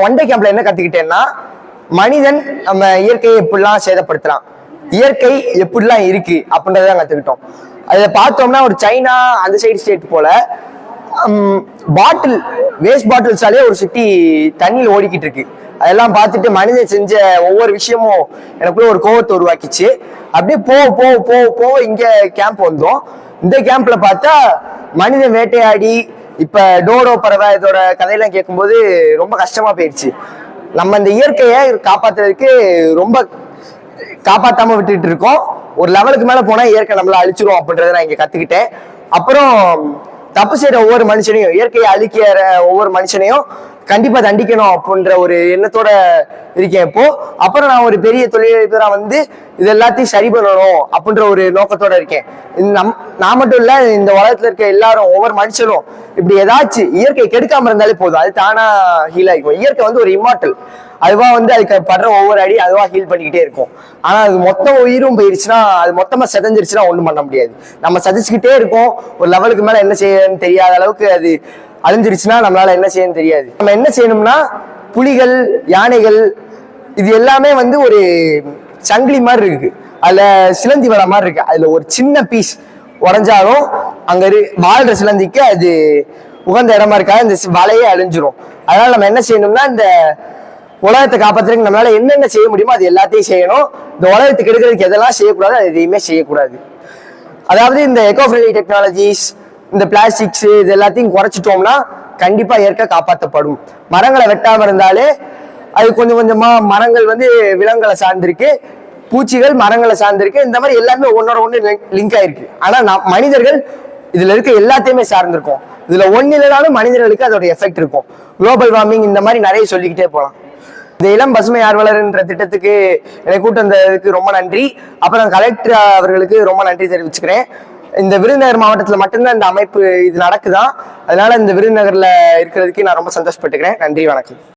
One day கேம்ப்ல என்ன கத்துக்கிட்டேன்னா மனிதன் நம்ம இயற்கையை எப்படிலாம் சேதப்படுத்தலாம் இயற்கை எப்படிலாம் இருக்கு அப்படின்றத கத்துக்கிட்டோம். அதை பார்த்தோம்னா ஒரு சைனா அந்த சைடு ஸ்டேட் போல பாட்டில் வேஸ்ட் பாட்டில்ஸாலே ஒரு சிட்டி தண்ணியில் ஓடிக்கிட்டு இருக்கு. அதெல்லாம் பார்த்துட்டு மனிதன் செஞ்ச ஒவ்வொரு விஷயமும் எனக்குள்ள ஒரு கோவத்தை உருவாக்கிச்சு. அப்படியே போக போக போக போக இங்க கேம்ப் வந்தோம். இந்த கேம்ப்ல பார்த்தா மனிதன் வேட்டையாடி இப்ப டோடோ பறவை இதோட கதையெல்லாம் கேட்கும்போது ரொம்ப கஷ்டமா போயிடுச்சு நம்ம இந்த இயற்கையை காப்பாத்துறதுக்கு ரொம்ப காப்பாத்தாம விட்டுட்டு இருக்கோம். ஒரு லெவலுக்கு மேல போனா இயற்கை நம்மள அழிச்சிரும் அப்படின்றத நான் இங்க கத்துக்கிட்டேன். அப்புறம் தப்பு செய்யற ஒவ்வொரு மனுஷனையும் இயற்கையை அழிக்கிற ஒவ்வொரு மனுஷனையும் கண்டிப்பா தண்டிக்கணும் அப்படின்ற ஒரு எண்ணத்தோட இருக்கேன் இப்போ. அப்புறம் நான் ஒரு பெரிய தொழிலதிபரா வந்து இது எல்லாத்தையும் சரி பண்ணணும் அப்படின்ற ஒரு நோக்கத்தோட இருக்கேன். நம் நான் மட்டும் இல்ல இந்த உலகத்துல இருக்க எல்லாரும் ஒவ்வொரு மனுஷனும் இப்படி ஏதாச்சும் இயற்கை கெடுக்காம இருந்தாலே போதும். அது தானா ஹீல் ஆகிக்கும் இயற்கை வந்து ஒரு இம்மார்டல் அதுவா வந்து அதுக்கு படுற ஒவ்வொரு அடி அதுவா ஹீல் பண்ணிக்கிட்டே இருக்கும். ஆனா அது மொத்த உயிரும் போயிருச்சுன்னா அது மொத்தமா செதஞ்சிருச்சுன்னா ஒண்ணும் பண்ண முடியாது. நம்ம சதிச்சுக்கிட்டே இருக்கோம். ஒரு லெவலுக்கு மேல என்ன செய்யணும்னு தெரியாத அளவுக்கு அது அழிஞ்சிருச்சுன்னா நம்மளால என்ன செய்யணும் தெரியாது. நம்ம என்ன செய்யணும்னா புலிகள் யானைகள் இது எல்லாமே வந்து ஒரு சங்கிலி மாதிரி இருக்கு. அதுல சிலந்தி வர மாதிரி இருக்கு. அதுல ஒரு சின்ன பீஸ் உடஞ்சாலும் அங்க இரு வாழ்ற சிலந்திக்கு அது உகந்த இடமா இருக்காது. இந்த வலையே அழிஞ்சிரும். அதனால நம்ம என்ன செய்யணும்னா இந்த உலகத்தை காப்பாத்துறதுக்கு நம்மளால என்னென்ன செய்ய முடியுமோ அது எல்லாத்தையும் செய்யணும். இந்த உலகத்துக்கு எடுக்கிறதுக்கு எதெல்லாம் செய்யக்கூடாது அது எதையுமே செய்யக்கூடாது. அதாவது இந்த எக்கோ ஃப்ரெண்ட்லி டெக்னாலஜிஸ் இந்த பிளாஸ்டிக்ஸ் இது எல்லாத்தையும் குறைச்சிட்டோம்னா கண்டிப்பா இயற்கை காப்பாற்றப்படும் மரங்களை வெட்டாம இருந்தாலே அது கொஞ்சம் கொஞ்சமா மரங்கள் வந்து விலங்குகளை சார்ந்திருக்கு. பூச்சிகள் மரங்களை சார்ந்திருக்கு. இந்த மாதிரி எல்லாமே ஒன்னோட ஒன்று லிங்க் ஆயிருக்கு. ஆனா நான் மனிதர்கள் இதுல இருக்க எல்லாத்தையுமே சார்ந்திருக்கோம். இதுல ஒன்னு இல்லைனாலும் மனிதர்களுக்கு அதோட எஃபெக்ட் இருக்கும். குளோபல் வார்மிங் இந்த மாதிரி நிறைய சொல்லிக்கிட்டே போகலாம் இந்த இளம் பசுமை ஆர்வலர்ன்ற திட்டத்துக்கு என்னை கூட்டம் வந்ததுக்கு ரொம்ப நன்றி. அப்புறம் கலெக்டர் அவர்களுக்கு ரொம்ப நன்றி தெரிவிச்சுக்கிறேன். இந்த விருதுநகர் மாவட்டத்துல மட்டும்தான் இந்த அமைப்பு இது நடக்குதான் அதனால இந்த விருதுநகர்ல இருக்கிறதுக்கு நான் ரொம்ப சந்தோஷப்பட்டுக்கிறேன். நன்றி வணக்கம்.